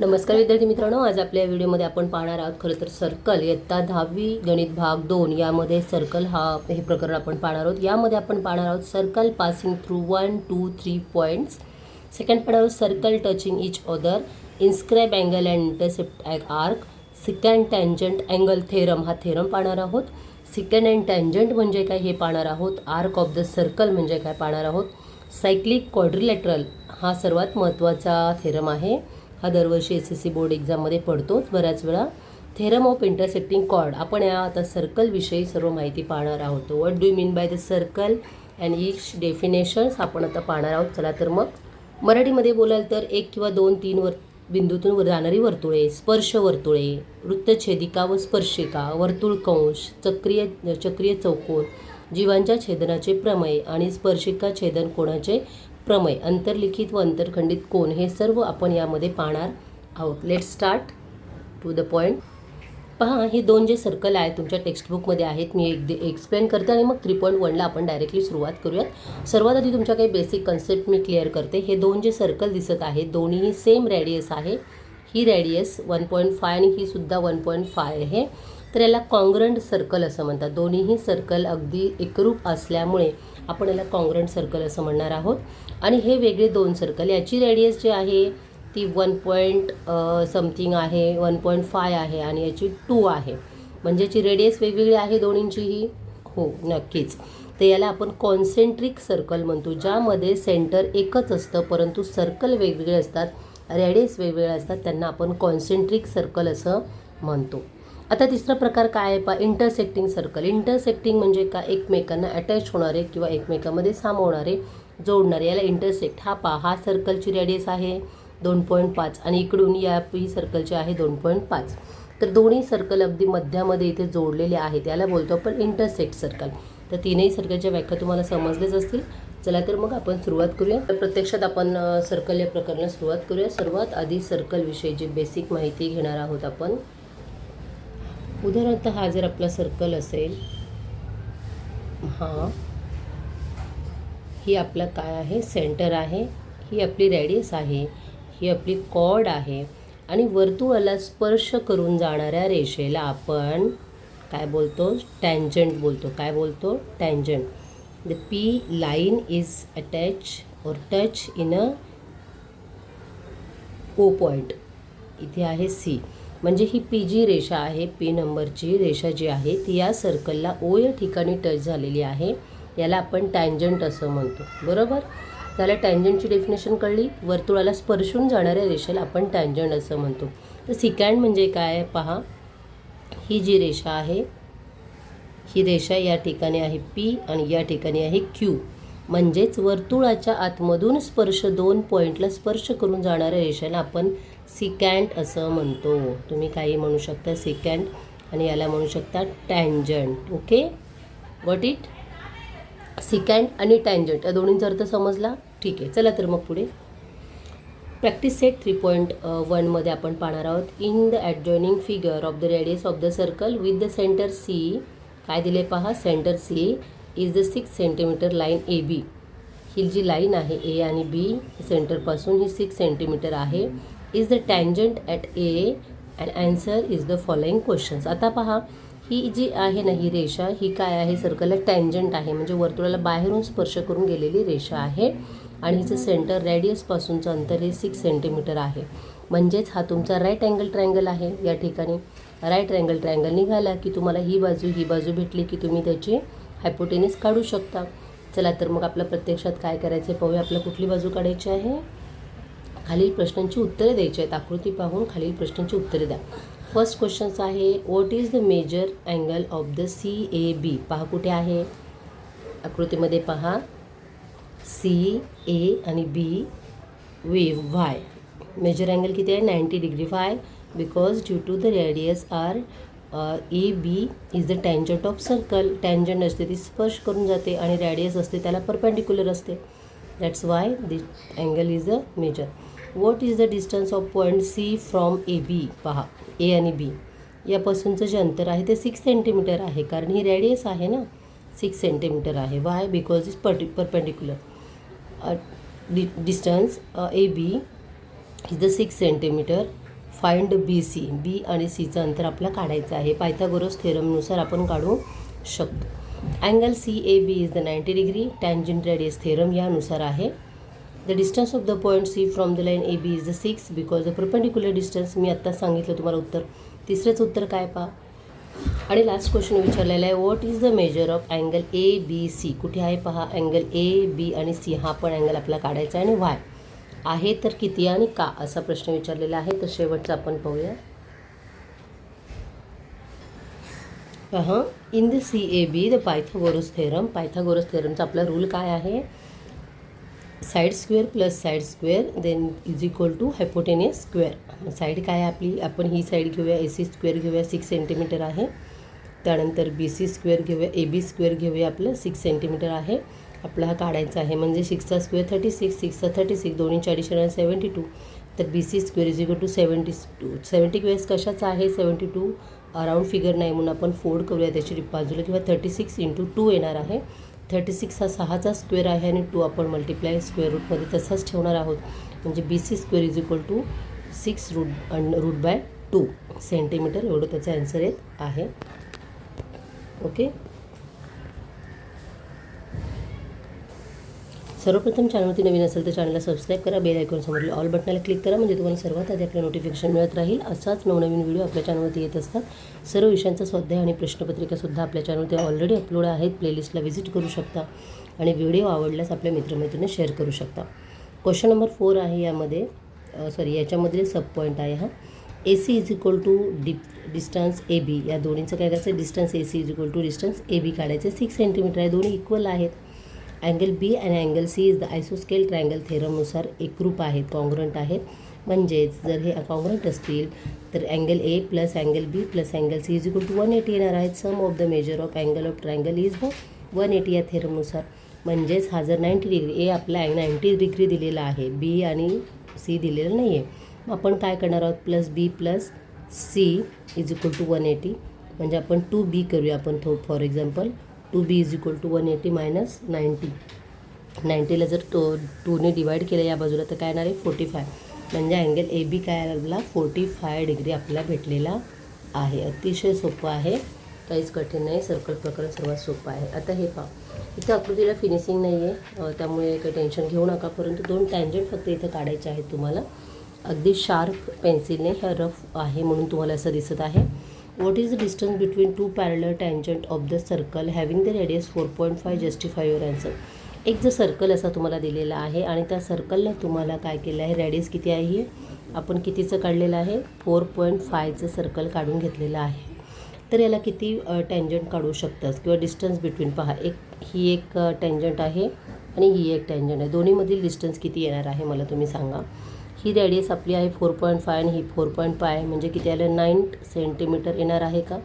नमस्कार विद्यार्थी मित्रांनो आज आपल्या व्हिडिओमध्ये आपण पाहणार आहोत खरं तर सर्कल इयत्ता दहावी गणित भाग दोन यामध्ये सर्कल हा हे प्रकरण आपण पाहणार आहोत. यामध्ये आपण पाहणार आहोत circle passing through one two three points second पाहणार आहोत circle touching each other inscribe angle and intercept arc secant tangent angle theorem हा थेरम पाहणार आहोत. सिकंड अँड टँजंट म्हणजे काय हे पाहणार आहोत. आर्क ऑफ द सर्कल म्हणजे काय पाहणार आहोत. सायक्लिक क्वाड्रिलॅटरल हा सर्वात महत्त्वाचा थेरम आहे. हा दरवर्षी एस एस सी बोर्ड एक्झाममध्ये पडतोच बऱ्याच वेळा. थेरम ऑफ इंटरसेक्टिंग कॉर्ड आपण या आता सर्कलविषयी सर्व माहिती पाहणार आहोत. What do mean by the circle and each definitions आपण आता पाहणार आहोत. चला तर मग. मराठीमध्ये बोलाल तर एक किंवा दोन तीन वर बिंदूतून वर जाणारी वर्तुळे. स्पर्श वर्तुळे. वृत्तछेदिका व स्पर्शिका. वर्तुळ कंश चक्रीय चक्रीय चौकोन. जीवांच्या छेदनाचे प्रमेय आणि स्पर्शिका छेदन कोणाचे? प्रमेय अंतर्लिखित व अंतरखंडित कोण हे सर्व आपण यामध्ये पाहणार आहोत. Let start to the point पहा हे दोन जे सर्कल आहेत तुमच्या टेक्स्टबुकमध्ये आहेत. मी एक एक्सप्लेन करते आणि मग थ्री पॉईंट वनला आपण डायरेक्टली सुरुवात करूयात. सर्वात आधी तुमच्या काही बेसिक कन्सेप्ट मी क्लिअर करते. हे दोन जे सर्कल दिसत आहेत दोन्हीही सेम रॅडियस आहे. ही रॅडियस वन पॉईंट फाय आणि ही सुद्धा वन पॉईंट फाय आहे. तर याला कॉंग्रंट सर्कल असं म्हणतात. दोन्हीही सर्कल अगदी एकरूप असल्यामुळे आपण याला कॉन्ग्रंट सर्कल असं म्हणणार आहोत. आणि हे वेगळे दोन सर्कल याची रेडियस जी आहे ती वन पॉईंट समथिंग आहे वन पॉईंट फाय आहे आणि याची टू आहे. म्हणजे याची रेडियस वेगवेगळी आहे दोन्हींचीही? हो नक्कीच. तर याला आपण कॉन्सेंट्रिक सर्कल म्हणतो ज्यामध्ये सेंटर एकच असतं परंतु सर्कल वेगवेगळे असतात रेडियस वेगवेगळे असतात त्यांना आपण कॉन्सेंट्रिक सर्कल असं म्हणतो. आता तिसरा प्रकार काय आहे? पा इंटरसेक्टिंग सर्कल इंटरसेक्टिंग म्हणजे का एकमेकांना अटॅच होणारे किंवा एकमेकांमध्ये सामावणारे जोडणारे. याला इंटरसेक्ट हा पा हा सर्कलची रेडियस आहे दोन पॉईंट पाच. आणि इकडून या ही सर्कलची आहे दोन पॉईंट पाच. तर दोन्ही सर्कल अगदी मध्यामध्ये इथे जोडलेले आहेत. याला बोलतो आपण इंटरसेक्ट सर्कल तर तीनही सर्कलच्या व्याख्या तुम्हाला समजलेच असतील. चला तर मग आपण सुरुवात करूया. तर प्रत्यक्षात आपण सर्कल या प्रकरणाला सुरुवात करूया. सर्वात आधी सर्कलविषयी जी बेसिक माहिती घेणार आहोत आपण उदाहरणार्थ हा जर आपला सर्कल असेल हा ही आपला काय आहे? सेंटर आहे. ही आपली रॅडियस आहे. ही आपली कॉर्ड आहे. आणि वर्तुळाला स्पर्श करून जाणाऱ्या रेषेला आपण काय बोलतो? टँजंट बोलतो. काय बोलतो? Tangent the P line is attach और touch in a O point इथे आहे सी म्हणजे ही पी जी रेषा आहे पी नंबरची रेषा जी आहे ती या सर्कलला ओ या ठिकाणी टच झालेली आहे. याला आपण टँजंट असं म्हणतो. बरोबर? त्याला टँजंटची डेफिनेशन कळली? वर्तुळाला स्पर्शून जाणाऱ्या रेषेला आपण टँजंट असं म्हणतो. तर सिकँड म्हणजे काय पहा? ही जी रेषा आहे ही रेषा या ठिकाणी आहे पी आणि या ठिकाणी आहे क्यू म्हणजेच वर्तुळाच्या आतमधून स्पर्श दोन पॉईंटला स्पर्श करून जाणाऱ्या रेषेला आपण सिकँड असं म्हणतो. तुम्ही काही म्हणू शकता सिकँड आणि याला म्हणू शकता tangent. Okay? What it secant आणि टँजंट. या दोन्हींचा अर्थ समजला? ठीक आहे. चला तर मग पुढे. प्रॅक्टिस सेट थ्री पॉईंट वनमध्ये आपण पाहणार आहोत. In the adjoining figure of the radius of the circle with the centre C काय दिले पहा? Centre C is the six centimetre line A B. ही जी लाईन आहे ए आणि बी सेंटरपासून ही सिक्स सेंटीमीटर आहे. Is the tangent at A and answer is the following questions. आता पहा ही जी आहे ना ही रेषा ही काय आहे? सर्कलला टँजंट आहे म्हणजे वर्तुळाला बाहेरून स्पर्श करून गेलेली रेषा आहे. आणि हिचं सेंटर रॅडियसपासूनचं अंतर हे सिक्स सेंटीमीटर आहे. म्हणजेच हा तुमचा राईट अँगल ट्रायंगल आहे या ठिकाणी. राईट अँगल ट्रायंगल निघाला की तुम्हाला ही बाजू ही बाजू भेटली की तुम्ही त्याची हायपोटेनिस काढू शकता. चला तर मग आपलं प्रत्यक्षात काय करायचं पाहूया. आपल्याला कुठली बाजू काढायची आहे? खालील प्रश्नांची उत्तरे द्यायची आहेत. आकृती पाहून खालील प्रश्नांची उत्तरे द्या. फर्स्ट क्वेश्चन्स आहे what is the major angle of the C A B पहा कुठे आहे? आकृतीमध्ये पहा. सी ए आणि B wave why major angle किती आहे? Ninety degree five because due to the radius R A B is the tangent of circle tangent असते ती स्पर्श करून जाते आणि रॅडियस असते त्याला परपेंडिक्युलर असते. That's why the angle is a major what is the distance of point C from A B पहा ए आणि बी यापासूनचं जे अंतर आहे ते सिक्स सेंटीमीटर आहे कारण ही रॅडियस आहे ना? सिक्स सेंटीमीटर आहे. वाय बिकॉज इज पर्टि perpendicular D distance A B is the six centimetre find B C B आणि सीचं अंतर आपल्याला काढायचं आहे. पायथागोरस थेरमनुसार आपण काढू शकतो. Angle C A B is the ninety degree tangent radius theorem यानुसार आहे. The distance of the point C from the line A B is the six because the perpendicular distance मी आत्ताच सांगितलं तुम्हाला उत्तर. तिसरंच उत्तर काय पहा? आणि लास्ट क्वेश्चन विचारलेला आहे what is the major of angle A B C कुठे आहे पहा? अँगल ए बी आणि सी हा पण अँगल आपल्याला काढायचा आहे आणि वाय आहे तर किती आणि का असा प्रश्न विचारलेला आहे. तर शेवटचा आपण पाहूया. हां in the C A B the Pythagoras theorem Pythagoras थेरमचा आपला रूल काय आहे? Side square plus side square then is equal to hypotenuse square side काय आहे आपली? आपण ही साईड घेऊया ए सी स्क्वेअर घेऊया सिक्स सेंटीमीटर आहे. त्यानंतर बी सी स्क्वेअर घेऊया ए बी स्क्वेअर घेऊया आपलं सिक्स सेंटीमीटर आहे. आपला हा काढायचा आहे. म्हणजे सिक्सचा स्क्वेअर थर्टी सिक्स सिक्सचा थर्टी सिक्स दोन्ही अडिशन सेवन्टी टू तर B C square is equal to seventy two seventy squares कशाचा आहे? सेवन्टी टू अराऊंड फिगर नाही म्हणून आपण फोड करूया त्याची बाजूला किंवा थर्टी सिक्स इंटू टू येणार आहे. थर्टी सिक्स हा सहाचा स्क्वेअर आहे आणि टू आपण मल्टिप्लाय स्क्वेअर रूटमध्ये तसाच ठेवणार आहोत. म्हणजे B C square is equal to six root and root by two centimetre एवढं त्याचं आन्सर येत आहे. ओके सर्वप्रथम चॅनलवरती नवीन असेल तर चॅनलला सबस्क्राईब करा बेल आयकॉन समोरील ऑल बटनाला क्लिक करा म्हणजे तुम्हाला सर्वात आधी आपल्या नोटिफिकेशन मिळत राहील. असाच नवनवीन व्हिडिओ आपल्या चॅनलवरती येत असतात. सर्व विषयांचा स्वाध्याय आणि प्रश्नपत्रिकासुद्धा आपल्या चॅनलवरती ऑलरेडी अपलोड आहेत. प्लेलिस्टला व्हिजिट करू शकता आणि व्हिडिओ आवडल्यास आपल्या मित्रमैत्रिणी शेअर करू शकता. क्वेश्चन नंबर फोर आहे यामध्ये सॉरी याच्यामध्ये सब पॉईंट आहे हा. A C is equal to dip distance A B या दोन्हीचं काय करायचं? Distance A C is equal to distance A B काढायचं. सिक्स सेंटीमीटर आहे. दोन्ही इक्वल आहेत. अँगल बी आणि अँगल सी इज द आयसोस्केल ट्रायंगल थेरमनुसार एकरूप आहेत कॉन्ग्रंट आहेत म्हणजेच जर हे कॉन्ग्रंट असतील तर angle A plus angle B plus angle C is equal to one eighty येणार आहेत. Sum of the measure of angle of triangle is the one eighty या थेरमनुसार म्हणजेच हा जर नाईंटी डिग्री ए आपला नाईंटी डिग्री दिलेला आहे बी आणि सी दिलेलं नाही आहे मग आपण काय करणार आहोत? Plus B plus C is equal to one eighty. म्हणजे आपण टू बी करूया आपण though for example. Two B is equal to one eighty minus ninety नाईंटीला जर टू टूने डिवाईड केलं या बाजूला तर काय येणार आहे? फोर्टी फाय म्हणजे अँगल ए बी काय आला फोर्टी फाय डिग्री आपल्याला भेटलेला आहे. अतिशय सोपं आहे. काहीच कठीण नाही. सर्कल प्रकरण सर्वात सोपं आहे. आता हे पहा. इथं आकृतीला फिनिशिंग नाही आहे त्यामुळे काही टेन्शन घेऊ नका. परंतु दोन टँजंट फक्त इथं काढायचे आहेत तुम्हाला. अगदी शार्प पेन्सिलने ह्या रफ आहे म्हणून तुम्हाला असं दिसत आहे. What is the distance between two parallel tangent of the circle having the radius four point five justify your answer एक जर सर्कल असा तुम्हाला दिलेला आहे आणि त्या सर्कलला तुम्हाला काय केलं आहे? रॅडियस किती आहे आपण कितीचं काढलेलं आहे? फोर पॉईंट फायचं सर्कल काढून घेतलेलं आहे. तर याला किती टँजंट काढू शकतात? किंवा डिस्टन्स बिटवीन पहा एक ही एक टँजंट आहे आणि ही एक टँजंट आहे. दोन्हीमधील डिस्टन्स किती येणार आहे? मला तुम्ही सांगा. ही रेडियस आपली आहे फोर पॉईंट फाय आणि ही फोर पॉईंट फाय म्हणजे किती आलं नाईन सेंटीमीटर येणार आहे का?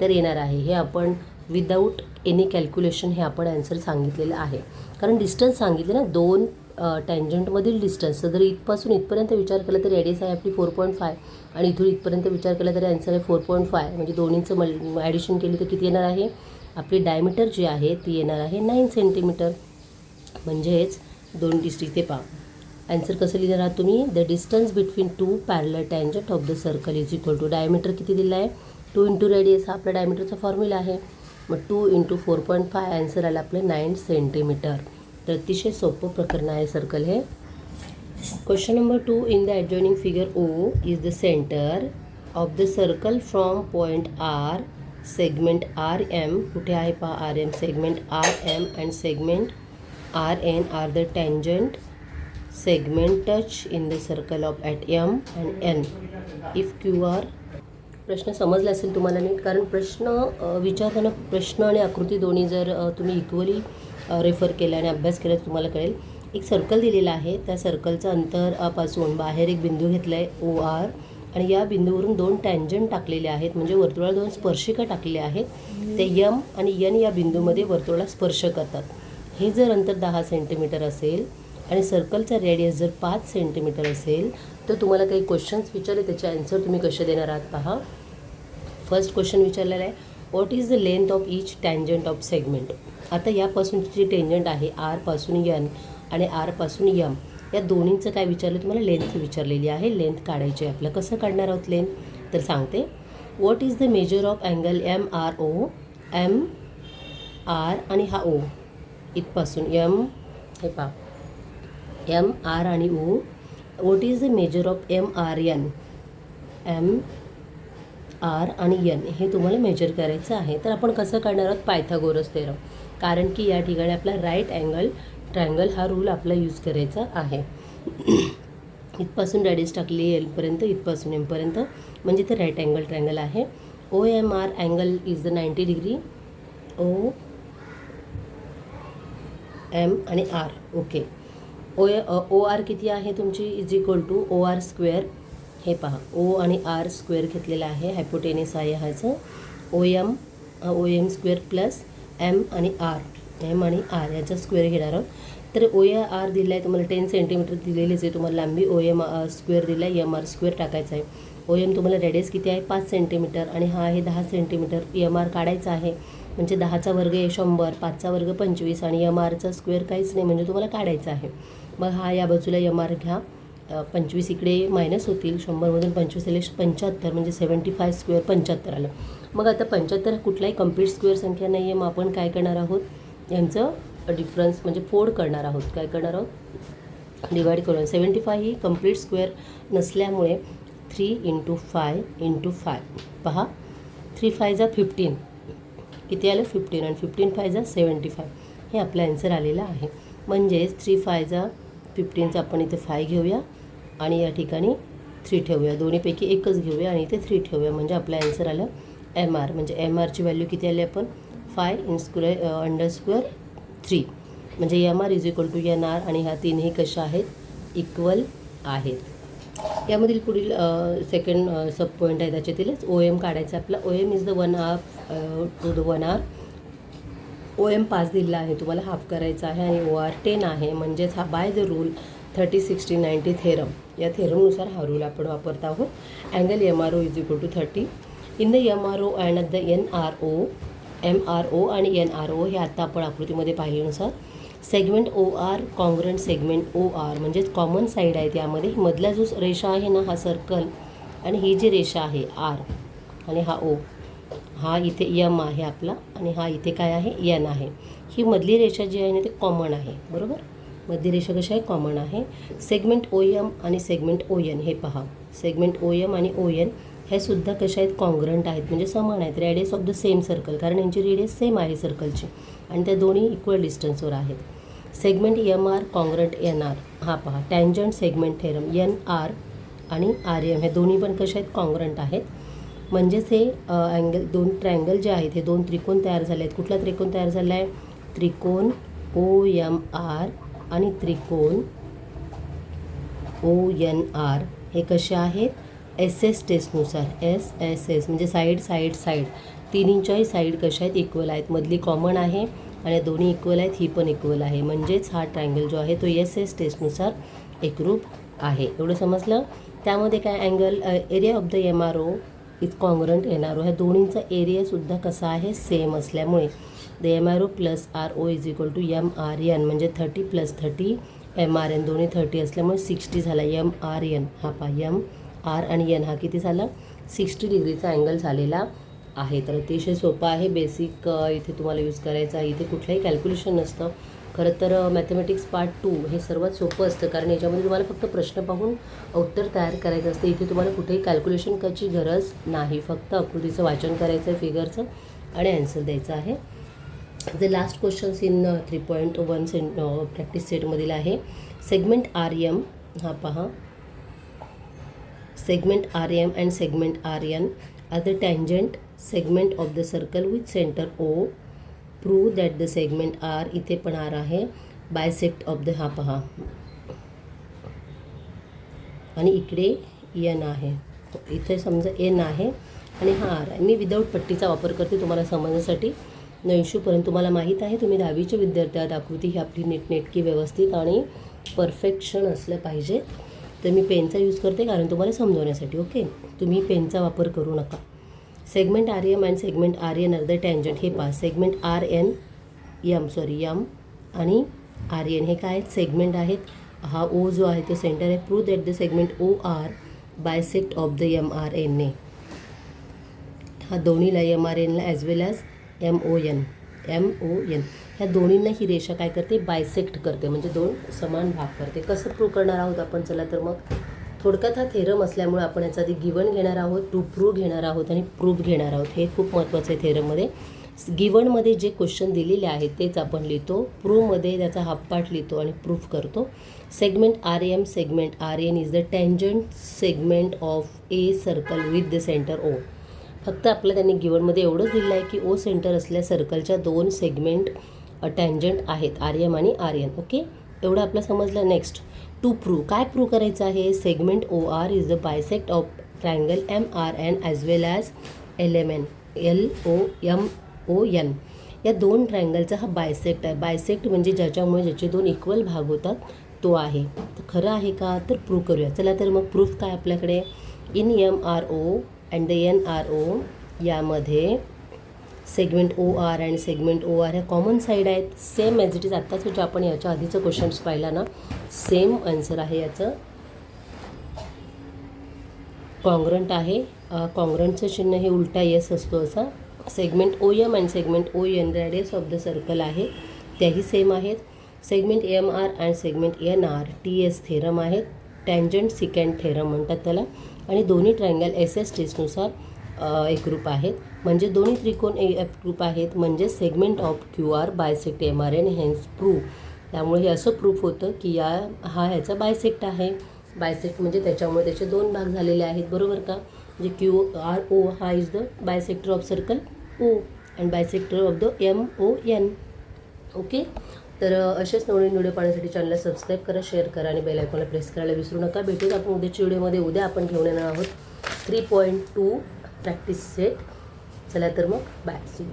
तर येणार आहे. हे आपण विदाऊट एनी कॅल्क्युलेशन हे आपण ॲन्सर सांगितलेलं आहे. कारण डिस्टन्स सांगितले ना दोन टँजंटमधील डिस्टन्स जर इथपासून इथपर्यंत विचार केला तर रेडियस आहे आपली फोर पॉईंट फाय आणि इथून इथपर्यंत विचार केला तरी आन्सर आहे फोर पॉईंट फाय म्हणजे दोन्हीचं मल ॲडिशन केली तर किती येणार आहे? आपली डायमीटर जी आहे ती येणार आहे नाईन सेंटीमीटर म्हणजेच दोन डिस्ट्रिक्ट ते पहा आन्सर कसं लिहिणार आहात तुम्ही? The distance between two parallel tangent of the circle is equal to diameter किती दिला आहे? टू इंटू रेडियस हा आपला डायमीटरचा फॉर्म्युला आहे. मग two into four point five answer आला आपलं नाईन सेंटीमीटर तर अतिशय सोपं प्रकरण आहे सर्कल हे. Question number two in the adjoining figure O is the centre of the circle from point R segment R M कुठे आहे पहा R M segment R M and segment R N are the tangent segment touch in the circle of at M and N. If Q R. प्रश्न समजला असेल तुम्हाला नीट कारण प्रश्न विचारताना प्रश्न आणि आकृती दोन्ही जर तुम्ही इक्वली रेफर केला आणि अभ्यास केला तर तुम्हाला कळेल. एक सर्कल दिलेला आहे. त्या सर्कलचं अंतरपासून बाहेर एक बिंदू घेतला आहे ओ आर. आणि या बिंदूवरून दोन टँजंट टाकलेले आहेत. म्हणजे वर्तुळाला दोन स्पर्शिका टाकलेल्या आहेत. ते यम आणि यन या बिंदूमध्ये वर्तुळाला स्पर्श करतात. हे जर अंतर दहा सेंटीमीटर असेल आणि सर्कलचा रेडियस जर पाच सेंटीमीटर असेल तर तुम्हाला काही क्वेश्चन्स विचारले त्याचे आन्सर तुम्ही कसे देणार आहात पहा. फर्स्ट क्वेश्चन विचारलेला आहे what is the length of each tangent of segment आता यापासूनची जी टेंजंट आहे आरपासून यन आणि आरपासून यम या दोन्हींचं काय विचारलं? तुम्हाला लेंथ विचारलेली आहे. लेंथ काढायची आहे आपलं. कसं काढणार आहोत लेंथ तर सांगते. What is the measure of angle M R O M R आणि हा ओ इथपासून यम हे पा एम आर आणि O what is the measure of M R N M R आणि एन हे तुम्हाला मेजर करायचं आहे. तर आपण कसं करणार आहोत? पायथागोरस थेरम कारण की या ठिकाणी आपला राईट अँगल ट्रँगल हा रूल आपला यूज करायचा आहे. इथपासून रॅडिस टाकली एलपर्यंत इथपासून एमपर्यंत म्हणजे ते राईट अँगल ट्रँगल आहे. O M R angle is the ninety degree O M आणि R okay O O R किती आहे तुमची? Is equal to O R square हे पहा. ओ आणि आर स्क्वेअर घेतलेला आहे. हायपोटेनिस आहे ह्याचं. O M O M square plus M आणि आर. एम आणि आर याचा स्क्वेअर घेणार आहोत. तर ओ ए आर दिला आहे तुम्हाला टेन सेंटीमीटर दिलेलीच आहे. तुम्हाला लांबी ओ एम स्क्वेअर दिला आहे एम आर स्क्वेअर टाकायचा आहे. ओ एम तुम्हाला रेडियस किती आहे? पाच सेंटीमीटर आणि हा आहे दहा सेंटीमीटर एम आर काढायचा आहे. म्हणजे दहाचा वर्ग आहे शंभर. पाचचा वर्ग पंचवीस. आणि एम आरचा स्क्वेअर काहीच नाही. म्हणजे तुम्हाला काढायचा आहे. मग हा या बाजूला एम आर घ्या. पंचवीस इकडे मायनस होतील. शंभरमधून पंचवीस आले पंच्याहत्तर म्हणजे सेवन्टी फाय स्क्वेअर पंच्याहत्तर आलं. मग आता पंच्याहत्तर कुठलाही कंप्लीट स्क्वेअर संख्या नाही आहे मग आपण काय करणार आहोत? यांचं डिफरन्स म्हणजे फोड करणार आहोत. काय करणार आहोत? डिवाईड करून. सेवन्टी फाय ही कंप्लीट स्क्वेअर नसल्यामुळे three into five into five पहा. थ्री फाय जा फिफ्टीन किती आलं? फिफ्टीन आणि फिफ्टीन फाय जा सेवन्टी फाय हे आपलं आन्सर आलेलं आहे. म्हणजेच थ्री फाय जा फिफ्टीनचं आपण इथे फाय घेऊया. आणि या ठिकाणी थ्री ठेवूया. दोन्हीपैकी एकच घेऊया आणि इथे थ्री ठेवूया. म्हणजे आपला ॲन्सर आलं एम आर म्हणजे एम आरची व्हॅल्यू किती आली आपण? Five in square under square three म्हणजे M R is equal to N R आणि ह्या तीनही कशा आहेत? इक्वल आहेत. यामधील पुढील सेकंड सब पॉईंट आहे त्याच्यातीलच. ओ एम काढायचं आपला. O M is the one R to the one R O M पाच दिलेला आहे. तुम्हाला हाफ करायचा आहे आणि ओ आर टेन आहे. म्हणजेच हा by the rule thirty sixty ninety theorem या थेरमनुसार हा रूल आपण वापरत आहोत. Angle M R O is equal to thirty in the M R O and the N R O M R O आणि एन आर ओ हे आत्ता आपण आकृतीमध्ये पाहिल्यानुसार segment O R congruent segment O R म्हणजेच common side आहे त्यामध्ये. मधला जो रेषा आहे ना हा सर्कल आणि ही जी रेषा आहे आर आणि हा ओ हा इथे यम आहे आपला आणि हा इथे काय आहे? यन आहे. ही मधली रेषा जी आहे ना ती कॉमन आहे. बरोबर? मधली रेषा कशी आहे? कॉमन आहे. सेगमेंट ओ यम आणि सेगमेंट ओ एन हे पहा. सेगमेंट ओ एम आणि ओ एन हे सुद्धा कशा आहेत? कॉन्ग्रंट आहेत. म्हणजे समान आहेत. Radius of the same circle कारण यांची रेडियस सेम आहे सर्कलची आणि त्या दोन्ही इक्वल डिस्टन्सवर आहेत. Segment M R congruent N R हा पहा. Tangent segment theorem N R आणि आर एम हे दोन्ही पण कशा आहेत? कॉन्ग्रंट आहेत. म्हणजेच हे अँगल दोन ट्रँगल जे आहेत हे दोन त्रिकोण तयार झाले आहेत कुठला त्रिकोण तयार झाला आहे त्रिकोण ओ एम आर आणि त्रिकोण ओ एन आर हे कसे आहेत? एस एस टेस्टनुसार एस एस एस म्हणजे साईड साईड साईड तिन्हींच्याही साईड कशा आहेत? इक्वल आहेत. मधली कॉमन आहे आणि दोन्ही इक्वल आहेत ही पण इक्वल आहे. म्हणजेच हा ट्रँगल जो आहे तो एस एस टेस्टनुसार एकरूप आहे. एवढं समजलं? त्यामध्ये काय angle area of the M R O is congruent N R O ह्या दोन्हींचा एरियासुद्धा कसा आहे? सेम असल्यामुळे. The M R O plus R O is equal to M R N म्हणजे thirty plus thirty M R N दोन्ही thirty असल्यामुळे sixty झाला. एम आर एन हा पा एम आर आणि एन हा किती झाला? सिक्स्टी डिग्रीचा अँगल झालेला आहे. तर अतिशय सोपा आहे. बेसिक इथे तुम्हाला यूज करायचा आहे. इथे कुठलंही कॅल्क्युलेशन नसतं. खरं तर मॅथमॅटिक्स पार्ट टू हे सर्वात सोपं असतं. कारण याच्यामध्ये तुम्हाला फक्त प्रश्न पाहून उत्तर तयार करायचं असतं. इथे तुम्हाला कुठेही कॅल्क्युलेशन करायची गरज नाही. फक्त आकृतीचं वाचन करायचं आहे फिगरचं आणि आन्सर द्यायचं आहे. The last questions in three point one set practice सेटमधील आहे. सेगमेंट आर एम हा पहा. Segment R M and segment R N are the tangent segment of the circle with prove that the segment R इथे पण R आहे. Bisect of the हा पहा. आणि इकडे एन आहे. इथे समजा एन आहे आणि हा आर आहे. मी विदाऊट पट्टीचा वापर करते तुम्हाला समजण्यासाठी. नैशूपर्यंत तुम्हाला माहीत आहे तुम्ही दहावीचे विद्यार्थी आहात आकृती ही आपली नीटनेटकी व्यवस्थित आणि परफेक्शन असलं पाहिजे. तर मी पेनचा यूज करते कारण तुम्हाला समजवण्यासाठी ओके तुम्ही पेनचा वापर करू नका. Segment R M and segment R N are the tangent हे pass segment R N M sorry M आणि आर एन हे काय आहेत? सेगमेंट आहेत. हा ओ जो आहे तो सेंटर आहे. Prove that the segment O R bisect of the M R एनने हा दोन्हीला एम आर एनला as well as M O N M O N ह्या दोन्हींना ही रेषा काय करते? बायसेक्ट करते. म्हणजे दोन समान भाग करते. कसं प्रूव्ह करणार आहोत आपण? चला तर मग. थोडक्यात हा थेरम असल्यामुळे आपण याचा आधी गिवन घेणार आहोत टू प्रूव्ह घेणार आहोत आणि प्रूफ घेणार आहोत. हे खूप महत्त्वाचं आहे थेरममध्ये. गिवनमध्ये जे क्वेश्चन दिलेले आहेत तेच आपण लिहितो प्रूमध्ये त्याचा हाफ पार्ट लिहितो आणि प्रूफ करतो. Segment R M segment R N is the tangent segment of a circle with the centre O. फक्त आपलं त्यांनी गिवनमध्ये एवढंच दिलं आहे की ओ सेंटर असल्या सर्कलच्या दोन सेगमेंट टँजंट आहेत आर एम आणि आर एन ओके? एवढं आपलं समजलं. नेक्स्ट. टू प्रूव्ह काय प्रूव्ह करायचं आहे? Segment O R is the bisect of triangle M R N as well as L M N L O M O N या दोन ट्रायंगलचा हा बायसेक्ट आहे. बायसेक्ट म्हणजे ज्याच्यामुळे ज्याचे दोन इक्वल भाग होतात तो आहे. तर खरं आहे का? तर प्रूव्ह करूया. चला तर मग प्रूफ काय आपल्याकडे? In M R O and the N R O यामध्ये सेगमेंट ओ आर आणि सेगमेंट ओ आर ह्या कॉमन साईड आहेत. सेम ॲज इट इज आत्ताच जे आपण याच्या आधीचं क्वेश्चन्स पाहिला ना सेम आन्सर आहे याचं. कॉंग्रंट आहे. कॉंग्रंटचं चिन्ह हे उलटा येस असतो असा. Segment O M and segment O N radius of the circle आहे. त्याही सेम आहेत. Segment M R and segment N R T S theorem आहेत. टँजंट सिकँड थेरम म्हणतात त्याला. आणि दोन्ही ट्रायंगल एस एस टीसनुसार एकरूप आहेत. म्हणजे दोन्ही त्रिकोण ए एफ ग्रुप आहेत. म्हणजे segment of Q R bisect M R N hence proof त्यामुळे हे असं प्रूफ होतं की या हा ह्याचा बायसेक्ट आहे. बायसेक्ट म्हणजे त्याच्यामुळे त्याचे दोन भाग झालेले आहेत. बरोबर का? म्हणजे क्यू आर ओ हा is the bisector of circle O and bisector of the M O N okay तर असेच नवीन व्हिडिओ पाहण्यासाठी चॅनलला सबस्क्राईब करा शेअर करा आणि बेल आयकॉनला प्रेस करायला विसरू नका. भेटूच आपण उद्याच्या व्हिडिओमध्ये उद्या आपण घेऊन येणार आहोत three point two practice set चला तर मग बाय. सी